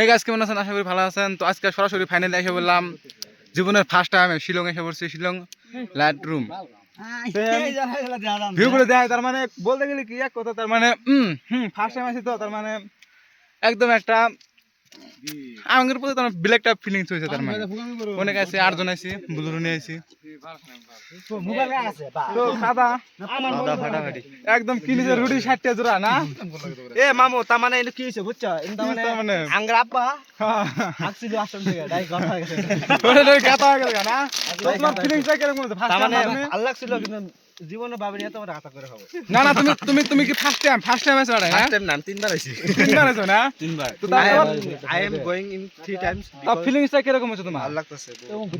হে গাছ কেমন আছেন? আশা করি ভালো আছেন। তো আজকে সরাসরি ফাইনালে এসে বললাম জীবনের ফার্স্ট টাইম শিলং এসে পড়ছি শিলং লাইট রুম দেয় তার মানে বলতে গেলে কি এক কথা তার মানে হম হুম ফার্স্ট টাইম আছি তো তার মানে একদম একটা আমাদের প্রতি তোমার ব্ল্যাকটা ফিলিংস হয়েছে তার মানে। অনেক আছে আটজন আছি বুলুরু নিয়ে আছি তো একদম কিনেছে রুটি ষাটটা জোড়া না? এ মামু তার মানে এটা কি হয়েছে বুঝছ? তার মানে মানে? আঙ্গার আব্বা আসছিল আসল থেকে কথা হয়ে গেছে। হয়ে না? তোমার ফিলিংসটা হচ্ছে ফার্স্ট তার মানে টাইম আল্লাহ ছিল কিন্তু জীবনে ভাবিনি হাতা করে হবে। না না তুমি তুমি তুমি কি ফার্স্ট টাইম ফার্স্ট টাইম আছো না ফার্স্ট টাইম না তিনবার আইছি। তিনবার আছো না? তিনবার। তো I am going in three times ফিলিংসটা কীরকম হচ্ছে তোমার? ভালো লাগতেছে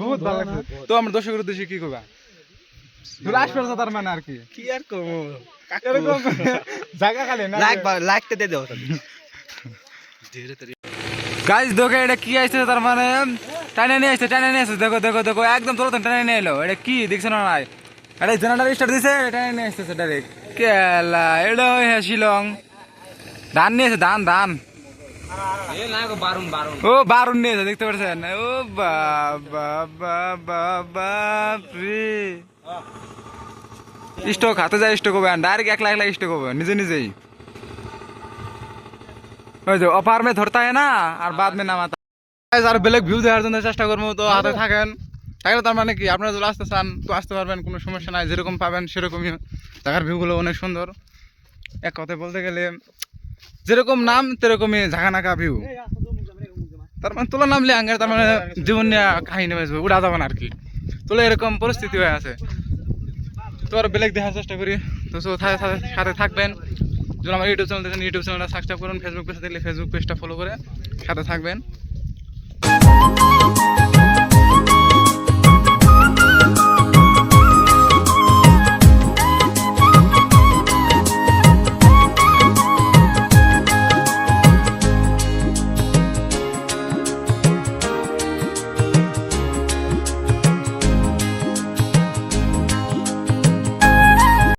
বহুত ভালো লাগছে। তো আমরা দর্শকের উদ্দেশ্যে কি আসবে তার মানে আর কি। কি আর কম এরকম জায়গা খালি না? লাইক লাইকটা দিয়ে দাও। ধীরে ধীরে। গাইস দেখো এটা কি আইছে তার মানে? টানে নিয়ে আসছে টানে নিয়ে আসছে দেখো দেখো দেখো একদম তোর টানে নিয়ে এলো। এটা কি? দেখছ না নাই? এটা জেনারেটর স্টার্ট দিছে? এটা নিয়ে আসতেছে ডাইরেক্ট কেলা এটা ওই হ্যাঁ শিলং। ধান নিয়েছে ধান ধান। এ না গো বারুন বারুন। ও বারুন নিয়েছে দেখতে পাচ্ছেন? ও বাবা বাবা বাপরে। স্টক হাতে যায় স্টক হবে ডাইরেক্ট একলা একলা স্টক হবে নিজে নিজেই। ওই যে অপার মে ধরতা না আর বাদ মে নামাতা আর বেলেগ ভিউ দেওয়ার জন্য চেষ্টা করব তো হাতে থাকেন। থাকলে তার মানে কি? আপনারা যদি আসতে চান, তো আসতে পারবেন, কোনো সমস্যা নাই, যেরকম পাবেন সেরকমই। জায়গার ভিউগুলো অনেক সুন্দর। এক কথায় বলতে গেলে, যেরকম নাম সেরকমই ঝাঁকানাকা ভিউ তার মানে তোলা নামলে আঙ্গের তার মানে জীবন নিয়ে কাহিনী বাজবে উড়া যাবে না আর কি। তোলে এরকম পরিস্থিতি হয়ে আছে। তো আর বেলেগ দেখার চেষ্টা করি। তো সাথে থাকবেন। যদি আমার ইউটিউব চ্যানেল দেখেন, ইউটিউব চ্যানেলটা সাবস্ক্রাইব করুন ফেসবুক পেজে দেখলে ফেসবুক পেজটা ফলো করে সাথে থাকবেন।